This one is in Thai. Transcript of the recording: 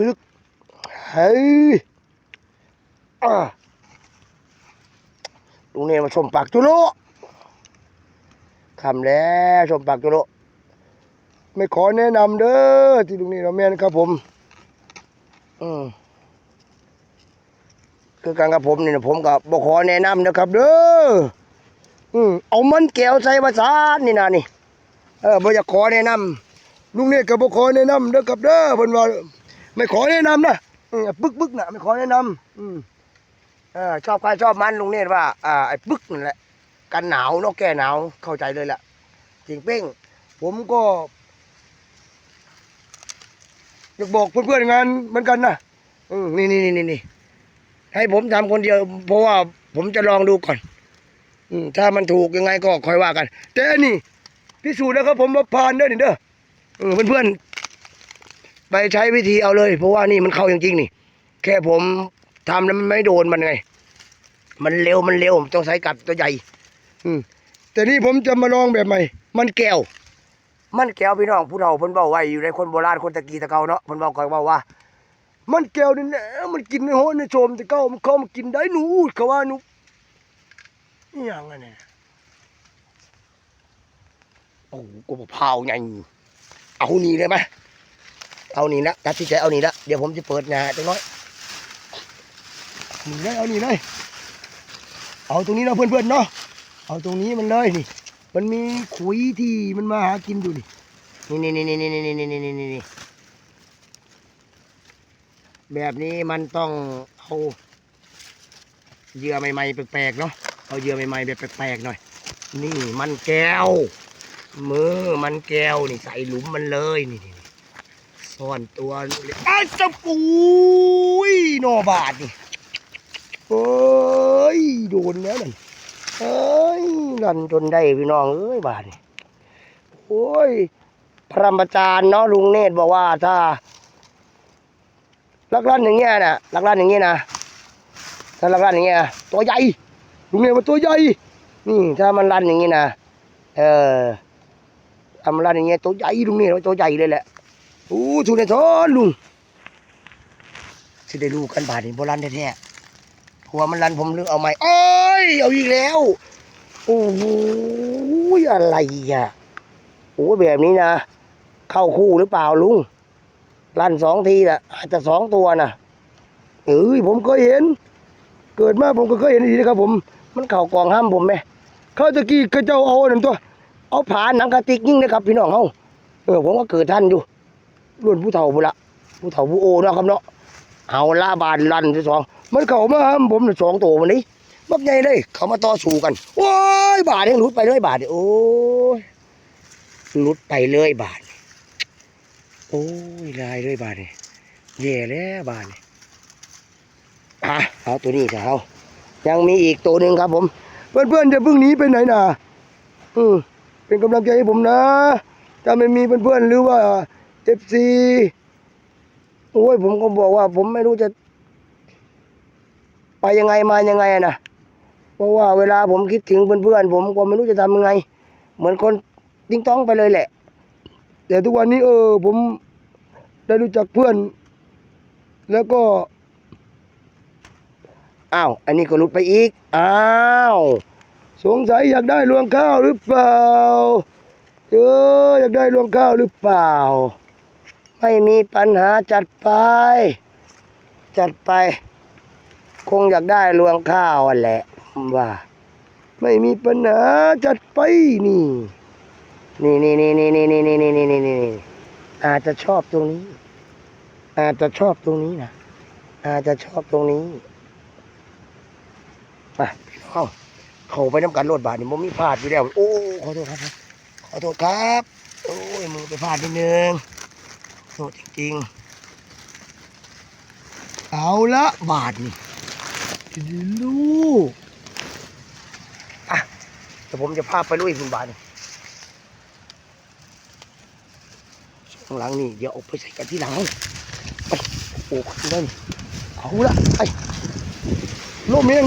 ลึกเฮ้ยลุงเนี่ยมาชมปากจุโลคำแล้วชมปากจุโลไม่ขอแนะนำเด้อที่ลุงนี่เราแม่นครับผมอืมคือการกับผมนี่นะผมกับบอกขอแนะนำนะครับ เด้ออืมเอามันแก้วใส่ภาษานนี่นะนี่ เออบ่อยากขอแนะนำลุงเนี่ยก็บ่ขอแนะนำเด้อครับเด้อเพิ่นว่าไม่ขอแนะนำนะปึ๊กปึ๊กน่ะไม่ขอแนะนำอืมเออชอบใครชอบมันลุงเนี่ยว่าอ่าไอ้ปึ๊กนั่นแหละกันหนาวเนาะแก้หนาวเข้าใจเลยแหละจริงเป้ง ผมก็อยากบอกเพื่อนๆงานเหมือนกันนะอืมนี่นี่นี่นี่ให้ผมทำคนเดียว เพราะว่าผมจะลองดูก่อน อืมถ้ามันถูกยังไงก็ค่อยว่ากัน แต่นี่ พิสูจน์แล้วครับผมว่าผ่านเด้อนี่เด้อเออเพื่อนๆไปใช้วิธีเอาเลย เพราะว่านี่มันเข้าจริงๆนี่ แค่ผมทำแล้วมันไม่โดนมันไง มันเร็วมันเร็วต้องใช้กับตัวใหญ่ อืมแต่นี่ผมจะมาลองแบบใหม่ มันแก้ว มันแก้วพี่น้องผู้เฒ่าเพิ่นเว้าไว้อยู่ในคนโบราณคนตะกี้ตะเกาเนาะเพิ่นเว้าก็เว้าว่า มันแก้วนี่แหละมันกินในโหนในโชมตะเกามันเข้ามากินได้หนูเขาว่าหนูนี่ยังไงเนี่ย โอ้โหกูเผาไงเอานี่เลยไหมเอานี่ละตัดที่ใจเอานี่ละเดี๋ยวผมจะเปิดงาจังน้อยนี่เลยเอานี่เลยเอาตรงนี้เนาะเพื่อนๆเนาะเอาตรงนี้มันเลยนี่ มันมีขุยที่มันมาหากินอยู่นี่นี่นี่นี่นี่นี่นี่นี่นี่นี่นี่แบบนี้มันต้องเอาเหยื่อใหม่ๆแปลกๆเนาะเอาเหยื่อใหม่ๆแบบแปลกๆหน่อย นี่มันแก้ว มือมันแก้วนี่ใส่หลุมมันเลยนี่นี่ซ่อนตัวเลยอ้าวจะปุยโนบาทนี่เอ้ยโดนแล้วนั่นเอ้ยนั่นจนได้พี่น้องเอ้ยบาทนี่โอ้ยพระมจารย์เนาะลุงเนตรบอกว่าถ้าลักลั่นอย่างเงี้ยน่ะลักลั่นอย่างเงี้ยนะถ้าลักลั่นอย่างเงี้ยตัวใหญ่ลุงเนตรว่าตัวใหญ่นี่ถ้ามันลั่นอย่างงี้นะเออ ทำร้านอย่างเงี้ยตัวใหญ่ลุงนี่ตัวใหญ่เลยแหละโอ้ทุนในท้อนลุงสิได้รู้กันบาดนี่โบราณแท้ๆหัวมันรันผมเลือกเอาไหมโอ้ยเอาอีกแล้วโอ้โหอะไรอะโอ้แบบนี้นะเข้าคู่หรือเปล่าลุงรันสองทีนะอาจจะสองตัวน่ะเอ้ยผมเคยเห็น เกิดมาผมก็เคยเห็นดีนะครับผม มันเข่ากองห้ามผมไหมเข้าตะกี้ก็เจ้าเอาหนึ่งตัว เอาผ่านหนังกระติกยิ่งนะครับพี่น้องเฮาเออผมก็เกิดท่านอยู่รุ่นผู้เฒ่าบุละผู้เฒ่าผู้โอเนาะครับเนาะเอาละบานลันที่สองมันเข้ามาหาผมน่ะสองตัววันนี้บักใหญ่เลย เขามาต่อสู้กันโอ้ยบาทยังหลุดไปเลยบาทโอ้ยหลุดไปเลยบาทโอ้ยลายเลยบาทนี่แย่แล้วบาทนี่อะเอาตัวนี้จะเอายังมีอีกตัวหนึ่งครับผม เพื่อนๆจะเพิ่งหนีไปไหนน่ะอืม เป็นกำลังใจให้ผมนะ ถ้าไม่มีเพื่อนๆหรือว่าเอฟซีโอ้ยผมก็บอกว่า ผมไม่รู้จะ ไปยังไงมายังไงอะนะเพราะว่าเวลาผมคิดถึงเพื่อนๆผมก็ไม่รู้จะทำยังไง เหมือนคนติ้งต้องไปเลยแหละ แต่ทุกวันนี้ เออ ผมได้รู้จักเพื่อน แล้วก็อ้าว อันนี้ก็หลุดไปอีก อ้าว สงสัยอยากได้รวงข้าวหรือเปล่าเอออยากได้รวงข้าวหรือเปล่า ไม่มีปัญหาจัดไป จัดไป คงอยากได้รวงข้าวแหละว่า ไม่มีปัญหาจัดไปนี่ นี่นี่นี่นี่นี่นี่นี่นี่นี่นี่อาจจะชอบตรงนี้ อาจจะชอบตรงนี้นะอาจจะชอบตรงนี้ไปพี่น้อง เข้าไปน้ำกันรถบาทนี่ผมมีพลาดอยู่แล้ว โอ้ขอโทษครับ ขอโทษครับ โอ้ยมือไปพลาดนิดนึงโทษจริงๆ เอาละบาทนี่ดิลูกอะแต่ผมจะพาไปลุยคุณบาทนี่ข้างหลังนี่เดี๋ยวเอาไปใส่กันที่หลังไปโอ้โหได้เอาละไปโลมเอง